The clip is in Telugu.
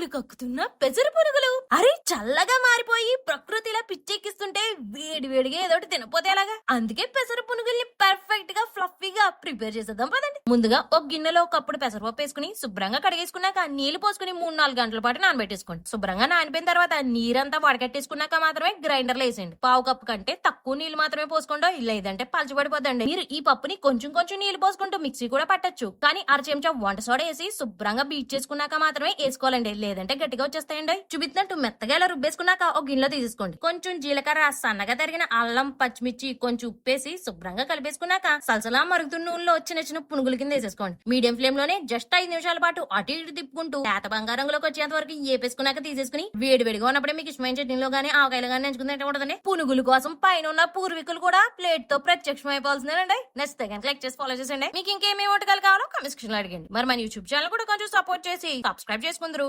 పాలు కక్కుతున్న పెసర పునుగులు అరే చల్లగా మారిపోయి ప్రకృతిలా పిచ్చెక్కిస్తుంటే వేడి వేడిగా ఏదోటి తినపోతే ఎలాగా? అందుకే పెసర పునుగుల్ని పర్ఫెక్ట్గా ఫ్లఫీగా ప్రిపేర్ చేసేద్దాం పదండి. ముందుగా ఒక గిన్నెలో ఒకప్పుడు పెసరపప్పు వేసుకుని శుభ్రంగా కడిగేసుకున్నాక నీళ్ళు పోసుకుని మూడు నాలుగు గంటల పాటు నానబెట్టేసుకోండి. శుభ్రంగా నానిపోయిన తర్వాత నీరంతా వడకట్టేసుకున్నాక మాత్రమే గ్రైండర్లో వేసేయండి. పావు కప్పు కంటే తక్కువ నీళ్ళు మాత్రమే పోసుకోండో. లేదంటే పలచబడిపోద్దండి మీరు ఈ పప్పుని కొంచెం కొంచెం నీళ్ళు పోసుకుంటూ మిక్సీ కూడా పట్టచ్చు. కానీ అర చెంచా వంట సోడా వేసి శుభ్రంగా బీట్ చేసుకున్నాక మాత్రమే వేసుకోవాలండి. లేదంటే గట్టిగా వచ్చేస్తాయండి. చూపిస్తున్నట్టు మెత్తగా ఇలా రుబ్బేసుకున్నాక ఒక గిన్నెలో తీసేసుకోండి. కొంచెం జీలకర్ర సన్నగా తరిగిన అల్లం పచ్చిమిర్చి కొంచెం ఉప్పేసి శుభ్రంగా కలిపేసుకున్నాక సలసలా మరుగుతున్న నూనెలో చిన్న చిన్న పునుగులు కింద వేసేసుకోండి మీడియం ఫ్లేమ్లోనే జస్ట్ ఐదు నిమిషాల పాటు అటు ఇటు తిప్పుకుంటూ లేత బంగారంలోకి వచ్చేంత వరకు ఏపేసుకున్నాక తీసేసుకుని వేడి వేడిగా ఉన్నప్పుడే మీకు ఇష్టమైన చట్నీలో గానీ ఆవకాయలు గానీ ఎంచుకున్నట్టు ఉంటుందండి. పునుగుల కోసం పైన ఉన్న పూర్వీకులు కూడా ప్లేట్తో ప్రత్యక్షం అయిపోవాల్సిందేనండి. నెక్స్ట్ కనుక లైక్ చేసి ఫాలో చేసండి మీకు ఇంకేమేమి వంటకాలు కావాలో కమెంట్ సెక్షన్లో అడిగండి. మరి మన యూట్యూబ్ ఛానల్ కూడా కొంచెం సపోర్ట్ చేసి సబ్స్క్రైబ్ చేసుకుందరు.